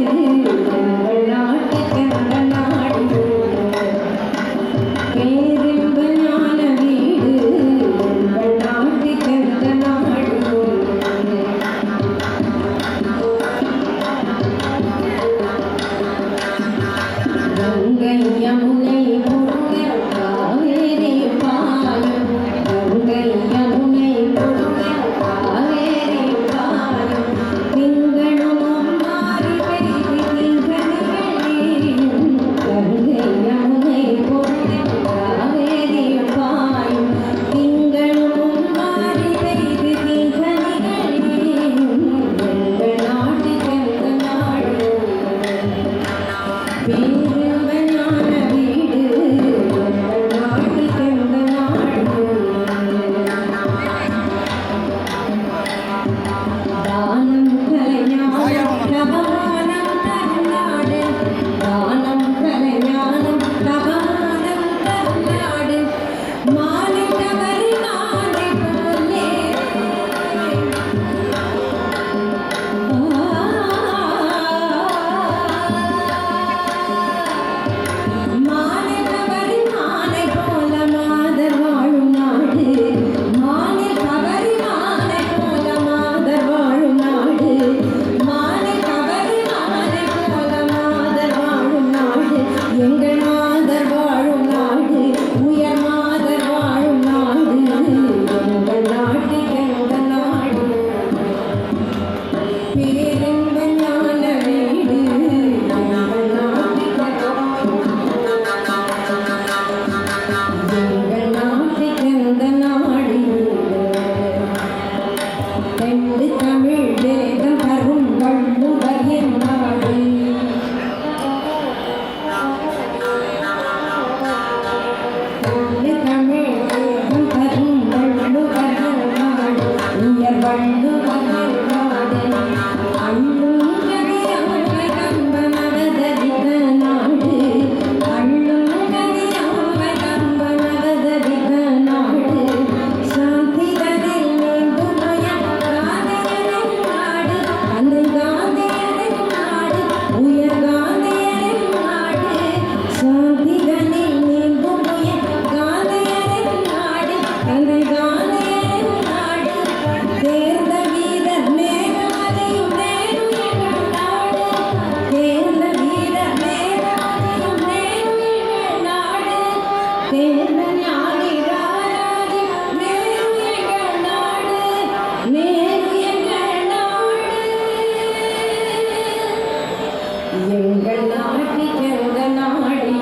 எங்கள் being எங்கள் நாட்டில் எங்கள் நாடில்